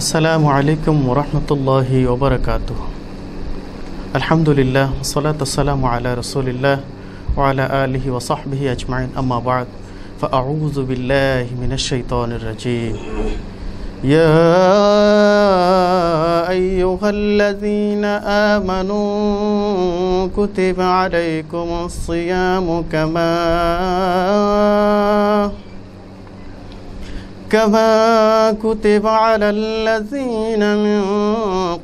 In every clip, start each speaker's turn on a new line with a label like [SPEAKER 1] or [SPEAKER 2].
[SPEAKER 1] السلام عليكم ورحمة الله وبركاته. الحمد لله والصلاة والسلام على رسول الله وعلى آله وصحبه أجمعين. أما بعد فأعوذ بالله من الشيطان الرجيم. يا أيها الذين آمنوا كتب عليكم الصيام كما كما كتب على الذين من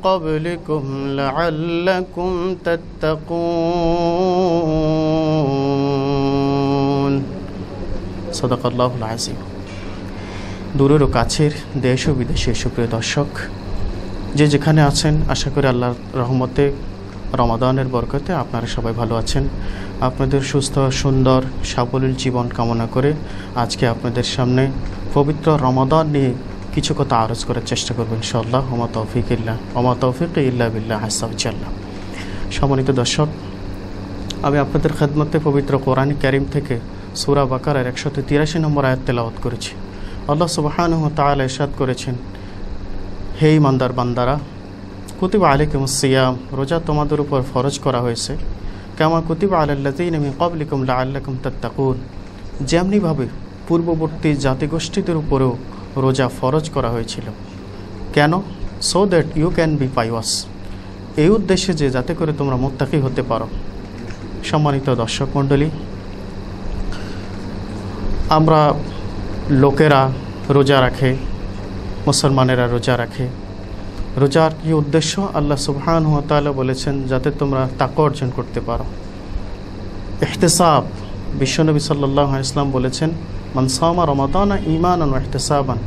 [SPEAKER 1] قبلكم لعلكم تتقون صدق الله العظيم দূরের ও কাছের দেশ ও বিদেশের সুপ্রিয় দর্শক যে যেখানে আছেন আশা করি আল্লাহর রহমতে রমাদানের বরকতে আপনারা সবাই ভালো আছেন। আপনাদের সুস্থ, সুন্দর সাবলীল জীবন কামনা করে আজকে আপনাদের সামনে পবিত্র রমাদান নিয়ে কিছু কথা আরজ করার চেষ্টা করবেন ইনশাল্লাহ ওমা তৌফিক ইল্লা, ওমা তৌফিক ইল্লা বিল্লাহ হাসাউজাল্লাহ সম্মানিত দর্শক, আমি আপনাদের খেদমতে পবিত্র কোরআন ক্যারিম থেকে সুরা বাকারের একশত তিরাশি নম্বর আয়াত তেলাওয়াত করেছি। আল্লাহ সুবাহান তাআলা ইরশাদ করেছেন, হে ইমানদার বান্দারা কুতিবা আলাইকুম সিয়াম, রোজা তোমাদের উপর ফরজ করা হয়েছে। কামা কুতিবা আলাল্লাযীন মিন ক্বাবলিকুম লাআল্লাকুম তাত্তাকুন। যেমনিভাবে পূর্ববর্তী জাতিগোষ্ঠীদের উপরেও রোজা ফরজ করা হয়েছিল। কেন? So that you can be pious এই উদ্দেশ্যে যে যাতে করে তোমরা মোত্তাকি হতে পারো। সম্মানিত দর্শক মণ্ডলী, আমরা লোকেরা রোজা রাখে, মুসলমানেরা রোজা রাখে রোজার কি উদ্দেশ্য আল্লাহ সুবহান তাআলা বলেছেন, যাতে তোমরা তাকে অর্জন করতে পারো। এহতেসাব বিশ্বনবী সাল্লাহ ইসলাম বলেছেন মানসামা রমাদানা ইমান ও এহতেসাবান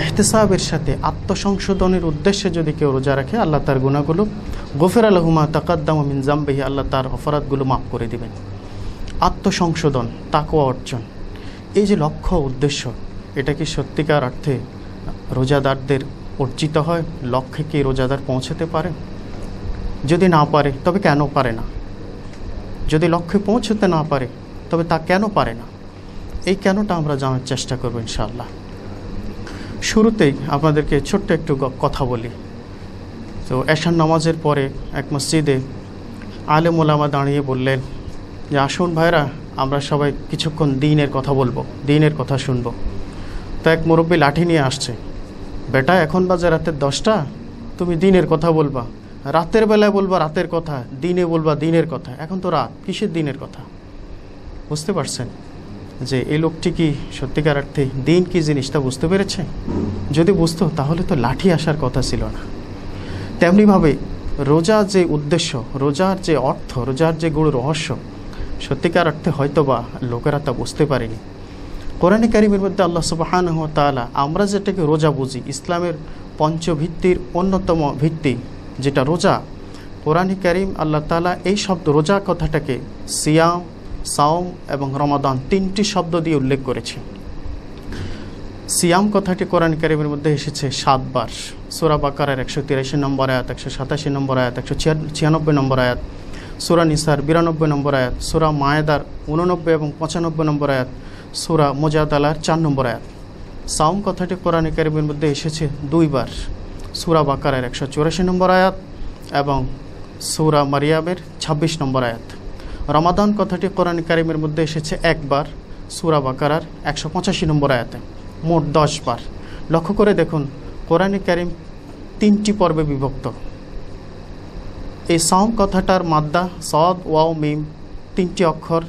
[SPEAKER 1] এহতেসাবের সাথে আত্মসংশোধনের উদ্দেশ্যে যদি কেউ রোজা রাখে, আল্লাহ তার গুণাগুলো গফের আলহুমা তাকাদ্দাম মিন জাম্বেহি, আল্লাহ তার অপরাধগুলো মাফ করে দিবেন। আত্মসংশোধন, তাকওয়া অর্জন, এই যে লক্ষ্য উদ্দেশ্য, এটা কি সত্যিকার অর্থে রোজাদারদের অর্জিত হয়, লক্ষ্যে কি রোজাদার পৌঁছাতে পারে? যদি না পারে, তবে কেন পারে না? যদি লক্ষ্যে পৌঁছতে না পারে, তবে তা কেন পারে না? এই কেনটা আমরা জানার চেষ্টা করব ইনশাআল্লাহ। শুরুতেই আপনাদেরকে ছোট্ট একটু কথা বলি। তো এশান নামাজের পরে এক মসজিদে আলেম ওলামা দাঁড়িয়ে বললেন, যে আসুন ভাইরা, আমরা সবাই কিছুক্ষণ দিনের কথা বলব, দিনের কথা শুনব। তো এক মুরব্বী লাঠি নিয়ে আসছে। বেটা, এখন বাজে রাতের দশটা। তুমি দিনের কথা বলবা। রাতের বেলায় বলবা রাতের কথা, দিনে বলবা দিনের কথা। এখন তো রাত, কিসের দিনের কথা? বুঝতে পারছেন যে এই লোকটি কি সত্যিকার অর্থে দিন কি জিনিসটা বুঝতে পেরেছে? যদি বুঝতো, তাহলে তো লাঠি আসার কথা ছিল না। তেমনিভাবে রোজা যে উদ্দেশ্য, রোজার যে অর্থ, রোজার যে গুরু রহস্য, সত্যিকার অর্থে হয়তো বা লোকেরা তা বুঝতে পারেনি। কোরআনে কারিমের মধ্যে আল্লাহ সুবাহান তালা আমরা যেটাকে রোজা বুঝি, ইসলামের পঞ্চভিত্তির অন্যতম ভিত্তি যেটা রোজা, কোরআনে কারিম আল্লাহ তালা এই শব্দ, রোজা কথাটাকে সিয়াম, সাওম এবং রমাদান তিনটি শব্দ দিয়ে উল্লেখ করেছে। সিয়াম কথাটি কোরআন কারিমের মধ্যে এসেছে সাতবার সুরা বাকারের একশো তিরাশি নম্বর আয়াত, একশো সাতাশি নম্বর আয়াত, একশো ছিয়ানব্বই নম্বর আয়াত, সুরা নিসার বিরানব্বই নম্বর আয়াত, সুরা মায়েদার উননব্বই এবং পঁচানব্বই নম্বর আয়াত সুরা মোজাদালার চার নম্বর আয়াত। সাউম কথাটি কোরআন কারিমের মধ্যে এসেছে দুইবার। সুরা বাকারের একশো চুরাশি নম্বর আয়াত এবং সুরা মারিয়ামের ২৬ নম্বর আয়াত। রমাদান কথাটি কোরআন কারিমের মধ্যে এসেছে একবার, সুরা বাকারার একশো পঁচাশি নম্বর আয়াতে। মোট দশ বার লক্ষ্য করে দেখুন, কোরআন কারিম তিনটি পর্বে বিভক্ত। এই সাউম কথাটার মাদ্দা, সদ, ওয়াও, মিম তিনটি অক্ষর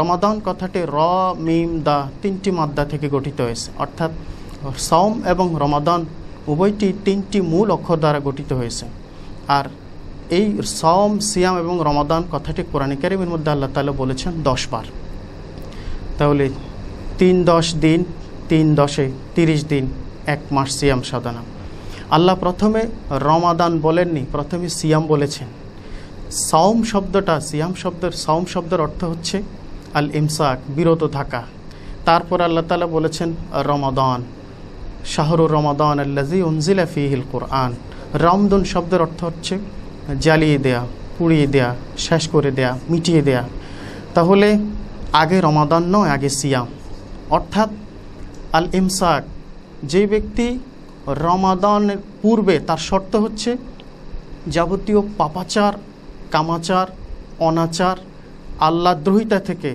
[SPEAKER 1] রমাদান কথাটি র, মিম, দা তিনটি মাদ্দা থেকে গঠিত হয়েছে। অর্থাৎ সম এবং রমাদান উভয়টি তিনটি মূল অক্ষর দ্বারা গঠিত হয়েছে। আর এই সম সিয়াম এবং রমাদান কথাটি কোরআন কারিমের মধ্যে আল্লাহ তালা বলেছেন দশ বার। তাহলে তিন দশ দিন, তিন দশে তিরিশ দিন, এক মাস সিয়াম সাধনা। আল্লাহ প্রথমে রমাদান বলেননি, প্রথমে সিয়াম বলেছেন। সাওম শব্দটা, সিয়াম শব্দের, সাওম শব্দের অর্থ হচ্ছে আল ইমসাক, বিরত থাকা। তারপর আল্লাহ তালা বলেছেন, রমাদান। শাহরুর রমাদান আল্লাজি উনজিলা ফিহিল কোরআন। রমদন শব্দের অর্থ হচ্ছে জ্বালিয়ে দেয়া, পুড়িয়ে দেয়া, শেষ করে দেয়া, মিটিয়ে দেয়া। তাহলে আগে রমাদান নয়, আগে সিয়াম। অর্থাৎ আল ইমসাক, যে ব্যক্তি রমাদানের পূর্বে, তার শর্ত হচ্ছে যাবতীয় পাপাচার কামাচার, অনাচার আল্লাদ্রোহিতা থেকে,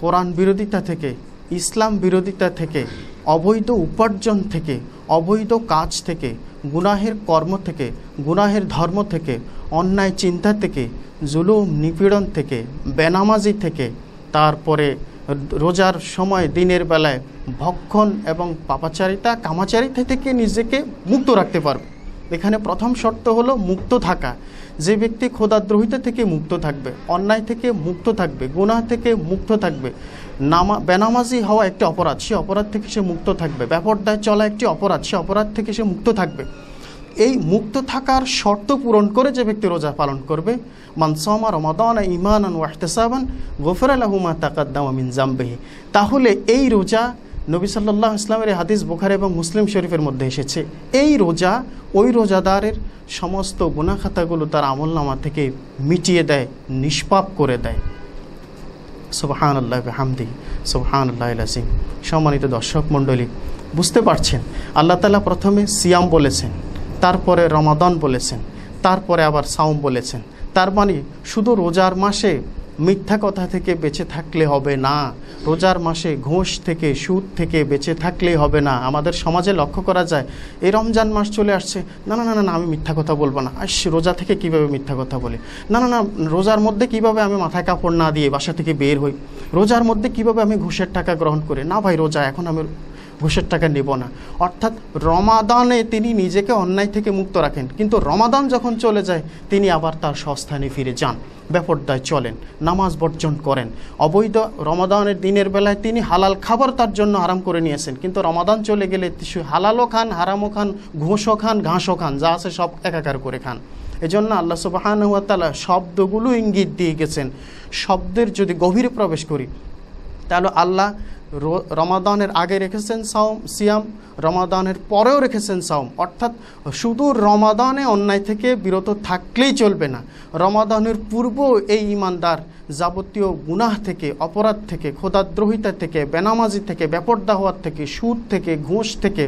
[SPEAKER 1] কোরআন বিরোধিতা থেকে, ইসলাম বিরোধিতা থেকে, অবৈধ উপার্জন থেকে, অবৈধ কাজ থেকে, গুনাহের কর্ম থেকে, গুনাহের ধর্ম থেকে, অন্যায় চিন্তা থেকে, জুলুম, নিপীড়ন থেকে, বেনামাজি থেকে, তারপরে রোজার সময় দিনের বেলায় ভক্ষণ এবং পাপাচারিতা, কামাচারিতা থেকে নিজেকে মুক্ত রাখতে পারবে। এখানে প্রথম শর্ত হলো মুক্ত থাকা। যে ব্যক্তি খোদাদ্রোহিতা থেকে মুক্ত থাকবে, অন্যায় থেকে মুক্ত থাকবে, গুনাহ থেকে মুক্ত থাকবে, নামা বেনামাজি হওয়া একটি অপরাধ, সে অপরাধ থেকে সে মুক্ত থাকবে ব্যাপারদায় চলা একটি অপরাধ, সে অপরাধ থেকে সে মুক্ত থাকবে। এই মুক্ত থাকার শর্ত পূরণ করে যে ব্যক্তি রোজা পালন করবে মানসমা রমাদান ইমান ওয়াহতেসাবান গোফর আলহুমা তাকাদ্দামা মিন জাম্বেহি। তাহলে এই রোজা নবী সাল্লাহ ইসলামের হাদিস বুখার এবং মুসলিম শরীফের মধ্যে এসেছে। এই রোজা, ওই রোজাদারের সমস্ত গুণাখাতাগুলো তার আমল নামা থেকে মিটিয়ে দেয়, নিষ্পাপ করে দেয়। সুবহান আল্লাহ হামদি সুবহান আল্লাহ আজিম সম্মানিত দর্শক মণ্ডলী, বুঝতে পারছেন, আল্লাহ তালা প্রথমে সিয়াম বলেছেন, তারপরে রমাদান বলেছেন, তারপরে আবার সাউম বলেছেন। তার মানে শুধু রোজার মাসে মিথ্যা কথা থেকে বেঁচে থাকলে হবে না। রোজার মাসে ঘোষ থেকে, সুদ থেকে বেঁচে থাকলেই হবে না। আমাদের সমাজে লক্ষ্য করা যায় এই রমজান মাস চলে আসছে, না না না না আমি মিথ্যা কথা বলব না। আস রোজা থেকে কীভাবে মিথ্যা কথা বলি? না না না, রোজার মধ্যে কীভাবে আমি মাথায় কাপড় না দিয়ে বাসা থেকে বের হই? রোজার মধ্যে কীভাবে আমি ঘুষের টাকা গ্রহণ করি? না ভাই, রোজা, এখন আমি ঘুষের টাকা নেব না। অর্থাৎ রমাদানে তিনি নিজেকে অন্যায় থেকে মুক্ত রাখেন। কিন্তু রমাদান যখন চলে যায়, তিনি আবার তার সস্থানে ফিরে যান ব্যাপারটায় চলেন, নামাজ বর্জন করেন। অবৈধ রমাদানের দিনের বেলায় তিনি হালাল খাবার তার জন্য আরাম করে নিয়েছেন কিন্তু রমাদান চলে গেলে হালালও খান, হারামও খান, ঘুষও খান, ঘাসও খান, যা আছে সব একাকার করে খান। এজন্য আল্লাহ সুবাহানুয়াতালা শব্দগুলো ইঙ্গিত দিয়ে গেছেন। শব্দের যদি গভীরে প্রবেশ করি, তাহলে আল্লাহ রমাদানের আগে রেখেছেন সাওম, সিয়াম, রমাদানের পরেও রেখেছেন সাওম। অর্থাৎ শুধু রমাদানে অন্যায় থেকে বিরত থাকলেই চলবে না। রমাদানের পূর্ব এই ইমানদার যাবতীয় গুনাহ থেকে, অপরাধ থেকে খোদাদ্রোহিতা থেকে, বেনামাজি থেকে ব্যাপর্দা হওয়ার থেকে, সুদ থেকে, ঘুষ থেকে,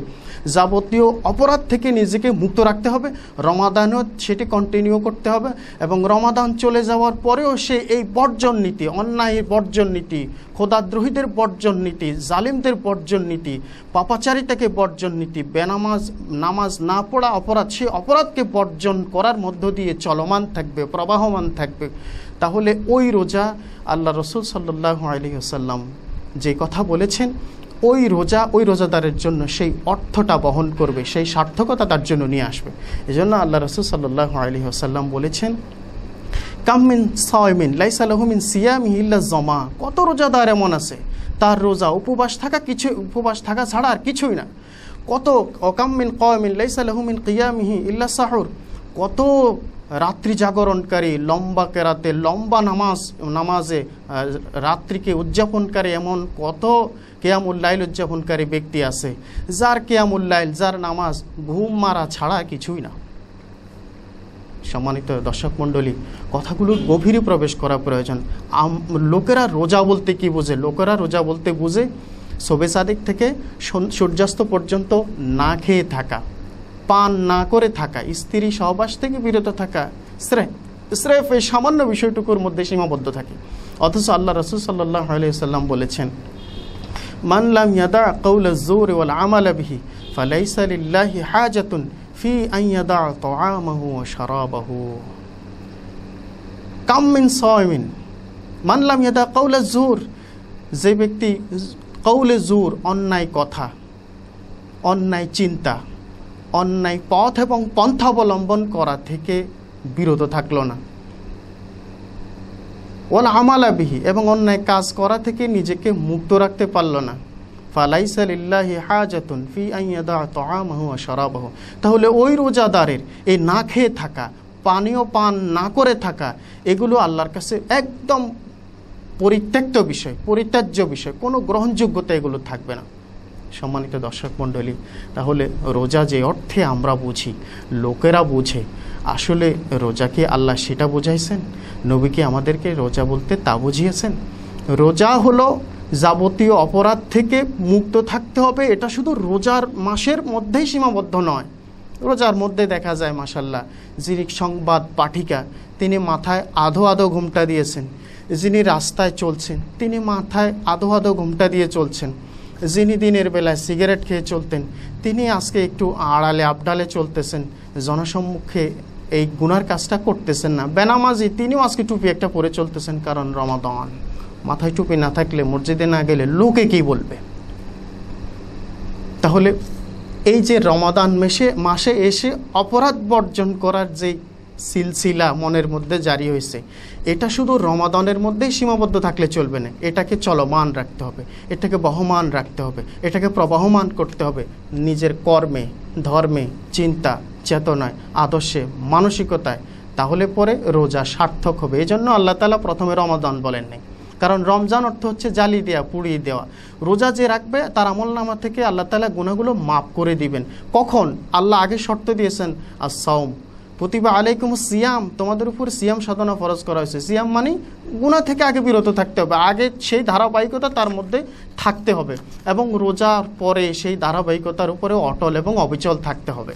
[SPEAKER 1] যাবতীয় অপরাধ থেকে নিজেকে মুক্ত রাখতে হবে। রমাদানও সেটি কন্টিনিউ করতে হবে এবং রমাদান চলে যাওয়ার পরেও সে এই বর্জন নীতি, অন্যায়ের বর্জন নীতি খোদাদ্রোহীদের বর্জন নীতি, জালিমদের বর্জন নীতি, পাপাচারিতাকে বর্জন নীতি, বেনামাজ, নামাজ না পড়া অপরাধ, সে অপরাধকে বর্জন করার মধ্য দিয়ে চলমান থাকবে, প্রবাহমান থাকবে। তাহলে ওই রোজা আল্লাহ রসুল সাল্লাহ আলী আসাল্লাম যে কথা বলেছেন, ওই রোজা, ওই রোজাদারের জন্য সেই অর্থটা বহন করবে, সেই সার্থকতা তার জন্য নিয়ে আসবে। এজন্য আল্লাহ রসুল সাল্লাহ আলী আসাল্লাম বলেছেন কামিন সায়মিন লাইসালাহমিন সিয়াম ইল্লা জমা কত রোজাদার এমন আছে, তার রোজা উপবাস থাকা কিছু, উপবাস থাকা ছাড়া আর কিছুই না। কত অকাম্মিন কয়মিন লাইসালাহমিন কিয়ামিহি ইল্লা সাহুর। কত রাত্রি জাগরণকারী, লম্বা কেরাতে লম্বা নামাজ, নামাজে রাত্রিকে উদযাপনকারী এমন কত কেয়ামুল্লাইল উদযাপনকারী ব্যক্তি আছে, যার কেয়ামুল্লাইল যার নামাজ ঘুম মারা ছাড়া কিছুই না। সম্মানিত দর্শক মণ্ডলী, কথাগুলোর গভীরে প্রবেশ করা প্রয়োজন। লোকেরা রোজা বলতে কি বোঝে? লোকেরা রোজা বলতে বুঝে, শোবে সাদিক থেকে সূর্যাস্ত পর্যন্ত না খেয়ে থাকা। পান না করে থাকা, স্ত্রী সহবাস থেকে বিরত থাকা, স্রেফ স্রেফ এই সামান্য বিষয়টুকুর মধ্যে সীমাবদ্ধ থাকে। অথচ আল্লাহ রসুল সাল্লাহ আলাইসাল্লাম বলেছেন মানলাম ইয়াদা কৌল জোর ওয়াল আমাল বিহি, ফালাইসা লিল্লাহি হাজাতুন ফি আইয়াদা তাআমাহু ওয়া শারাবাহু। কাম মিন সায়মিন মানলাম ইয়াদা কৌল জোর যে ব্যক্তি কৌলে জোর অন্যায় কথা, অন্যায় চিন্তা অন্যায় পথ এবং পন্থা অবলম্বন করা থেকে বিরত থাকল না। ওল আমালাবিহি এবং অন্যায় কাজ করা থেকে নিজেকে মুক্ত রাখতে পারল না। ফালাইসালিল্লাহি হাজাতুন ফি আইয়াদা তাআমাহু ওয়া শারাবাহু। তাহলে ওই রোজাদারের এই না খেয়ে থাকা, পানীয় পান না করে থাকা, এগুলো আল্লাহর কাছে একদম পরিত্যক্ত বিষয়, পরিত্যাজ্য বিষয়, কোনো গ্রহণযোগ্যতা এগুলো থাকবে না। সম্মানিত দর্শক মণ্ডলী, তাহলে রোজা যে অর্থে আমরা বুঝি, লোকেরা বুঝে। আসলে রোজাকে আল্লাহ সেটা বুঝাইছেন? নবীকে আমাদেরকে রোজা বলতে তা বুঝিয়েছেন? রোজা হলো যাবতীয় অপরাধ থেকে মুক্ত থাকতে হবে, এটা শুধু রোজার মাসের মধ্যেই সীমাবদ্ধ নয়। রোজার মধ্যে দেখা যায় মাসাল্লাহ যিনি সংবাদ পাঠিকা, তিনি মাথায় আধো আধো ঘুমটা দিয়েছেন। যিনি রাস্তায় চলছেন, তিনি মাথায় আধো আধো ঘুমটা দিয়ে চলছেন। যিনি দিনের বেলায় সিগারেট খেয়ে চলতেন, তিনি আজকে একটু আড়ালে, আবডালে চলতেছেন। জনসম্মুখে এই গুনার কাজটা করতেছেন না। বেনামাজি, তিনিও আজকে টুপি একটা পরে চলতেছেন কারণ রমাদান। মাথায় টুপি না থাকলে মসজিদে না গেলে লোকে কি বলবে? তাহলে এই যে রমাদান মেশে মাসে এসে অপরাধ বর্জন করার যে সিলসিলা মনের মধ্যে জারি হয়েছে। এটা শুধু রমাদানের মধ্যেই সীমাবদ্ধ থাকলে চলবে না। এটাকে চলমান রাখতে হবে। এটাকে বহমান রাখতে হবে। এটাকে প্রবাহমান করতে হবে। নিজের কর্মে, ধর্মে, চিন্তা, চেতনায়, আদর্শে, মানসিকতায়। তাহলে পরে রোজা সার্থক হবে। এই জন্য আল্লাহ তালা প্রথমে রমাদান বলেননি কারণ রমজান অর্থ হচ্ছে জালি দেওয়া পুড়িয়ে দেওয়া। রোজা যে রাখবে, তার আমল নামা থেকে আল্লাহ তালা গুণাগুলো মাফ করে দিবেন। কখন? আল্লাহ আগে শর্ত দিয়েছেন আর সৌম প্রতিভা আলাইকুম সিয়াম, তোমাদের উপর সিয়াম সাধনা ফরজ করা হয়েছে। সিয়াম মানে গুণা থেকে আগে বিরত থাকতে হবে। আগে সেই ধারাবাহিকতা তার মধ্যে থাকতে হবে এবং রোজার পরে সেই ধারাবাহিকতার উপরে অটল এবং অবিচল থাকতে হবে।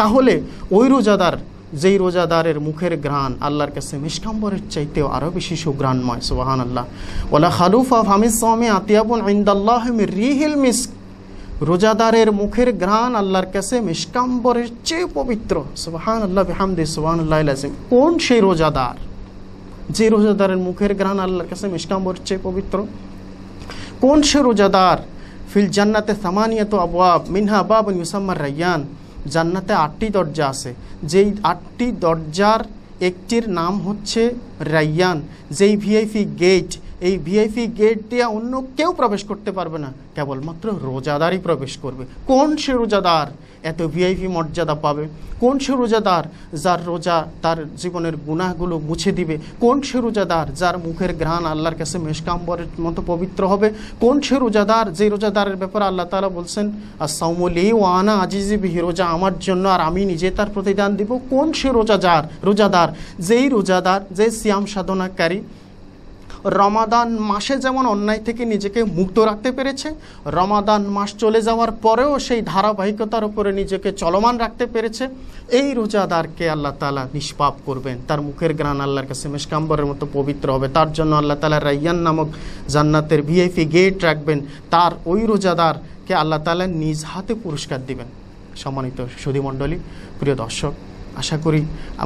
[SPEAKER 1] তাহলে ওই রোজাদার, যেই রোজাদারের মুখের ঘ্রাণ আল্লাহর কাছে মিষ্কাম্বরের চাইতেও আরও বেশি সুগ্রাণময় সুবাহান আল্লাহ ওলা খালুফা ফামিস আতিয়াবুল ইন্দাল্লাহ রিহিল মিস্ক। রোজাদারের মুখের ঘ্রাণ আল্লাহর কাছে মিষ্কাম্বরের চেয়ে পবিত্র। সুবাহান আল্লাহ বেহামদি সুবাহান আল্লাহ কোন সেই রোজাদার? যে রোজাদারের মুখের ঘ্রাণ আল্লাহর কাছে মিষ্কাম্বরের চেয়ে পবিত্র? কোন সে রোজাদার? ফিল জান্নাতে সামানিয়ত আবওয়াব, মিনহা বাব ইউসাম্মার রাইয়ান। জান্নাতে আটটি দরজা আছে। যেই আটটি দরজার একটির নাম হচ্ছে রাইয়ান। যেই ভিআইপি গেট এই ভিআইপি গেট দিয়ে অন্য কেউ প্রবেশ করতে পারবে না। কেবলমাত্র রোজাদারই প্রবেশ করবে। কোন সে রোজাদার এত ভিআইপি মর্যাদা পাবে? কোন সে রোজাদার যার রোজা তার জীবনের গুনাহগুলো মুছে দিবে? কোন সে রোজাদার যার মুখের ঘ্রাণ আল্লাহর কাছে মেশকাম্বরের মতো পবিত্র হবে? কোন সে রোজাদার যে রোজাদারের ব্যাপারে আল্লাহ তালা বলছেন আর সৌমলি ওয়ানা আজিজি বিহি, রোজা আমার জন্য আর আমি নিজে তার প্রতিদান দিব। কোন সে রোজাদার রোজাদার, যেই রোজাদার, যে সিয়াম সাধনাকারী রমাদান মাসে যেমন অন্যায় থেকে নিজেকে মুক্ত রাখতে পেরেছে, রমাদান মাস চলে যাওয়ার পরেও সেই ধারাবাহিকতার উপরে নিজেকে চলমান রাখতে পেরেছে, এই রোজাদারকে আল্লাহ তালা নিষ্পাপ করবেন। তার মুখের গ্রান আল্লাহর কাছে মেশকাম্বরের মতো পবিত্র হবে। তার জন্য আল্লাহ তালা রাইয়ান নামক জান্নাতের ভিআইপি গেট রাখবেন। তার ওই রোজাদারকে আল্লাহ তালা নিজ হাতে পুরস্কার দিবেন। সম্মানিত সুধীমণ্ডলী, প্রিয় দর্শক আশা করি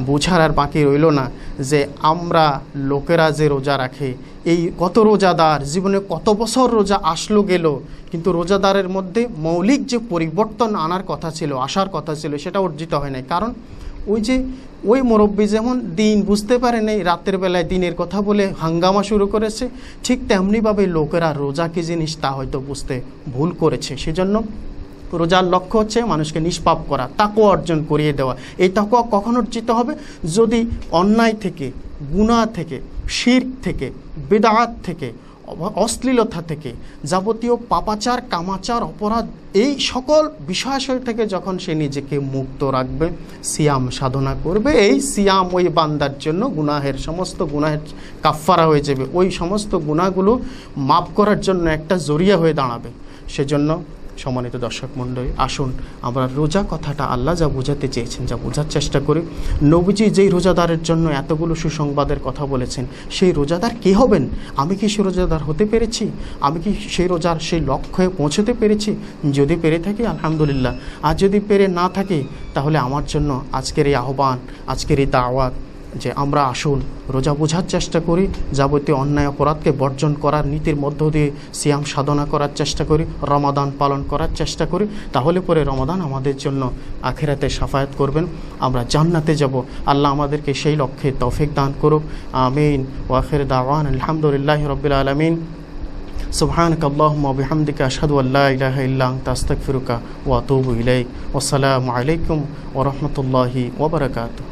[SPEAKER 1] বোঝার আর বাকি রইল না যে আমরা লোকেরা যে রোজা রাখে, এই কত রোজাদার, জীবনে কত বছর রোজা আসলো, গেল, কিন্তু রোজাদারের মধ্যে মৌলিক যে পরিবর্তন আনার কথা ছিল, আসার কথা ছিল, সেটা অর্জিত হয় নাই। কারণ ওই যে, ওই মুরব্বী যেমন দিন বুঝতে পারে নেই, রাতের বেলায় দিনের কথা বলে হাঙ্গামা শুরু করেছে, ঠিক তেমনিভাবে লোকেরা রোজা কি জিনিস তা হয়তো বুঝতে ভুল করেছে। সেজন্য রোজার লক্ষ্য হচ্ছে মানুষকে নিষ্পাপ করা তাকও অর্জন করিয়ে দেওয়া। এই তাকুয়া কখন অর্জিত হবে? যদি অন্যায় থেকে গুণা থেকে, শির থেকে, বেদাত থেকে, অশ্লীলতা থেকে, যাবতীয় পাপাচার, কামাচার, অপরাধ, এই সকল বিষয়াশয় থেকে যখন সে নিজেকে মুক্ত রাখবে, সিয়াম সাধনা করবে, এই সিয়াম ওই বান্দার জন্য গুনাহের সমস্ত গুনাহের কাফারা হয়ে যাবে। ওই সমস্ত গুণাগুলো মাফ করার জন্য একটা জরিয়া হয়ে দাঁড়াবে। সেজন্য সম্মানিত দর্শক মণ্ডলী, আসুন আমরা রোজা কথাটা আল্লাহ যা বোঝাতে চেয়েছেন, যা বোঝার চেষ্টা করি। নবীজি যেই রোজাদারের জন্য এতগুলো সুসংবাদের কথা বলেছেন, সেই রোজাদার কে হবেন? আমি কি সে রোজাদার হতে পেরেছি? আমি কি সেই রোজার সেই লক্ষ্যে পৌঁছতে পেরেছি? যদি পেরে থাকি, আলহামদুলিল্লাহ। আর যদি পেরে না থাকি, তাহলে আমার জন্য আজকের এই আহ্বান, আজকের এই দাওয়াত যে আমরা আসুন রোজা বোঝার চেষ্টা করি যাবতীয় অন্যায় অপরাধকে বর্জন করার নীতির মধ্য দিয়ে সিয়াম সাধনা করার চেষ্টা করি রমাদান পালন করার চেষ্টা করি তাহলে পরে রমাদান আমাদের জন্য আখেরাতে সাফায়াত করবেন আমরা জান্নাতে যাব আল্লাহ আমাদেরকে সেই লক্ষ্যে তৌফিক দান করুক আমিন ওয়াফির দাওয়ান আলহামদুলিল্লাহ রবিল আলমিন سبحانك اللهم وبحمدك أشهد أن لا إله إلا أنت أستغفرك وأتوب إليك والسلام عليكم ورحمة الله وبركاته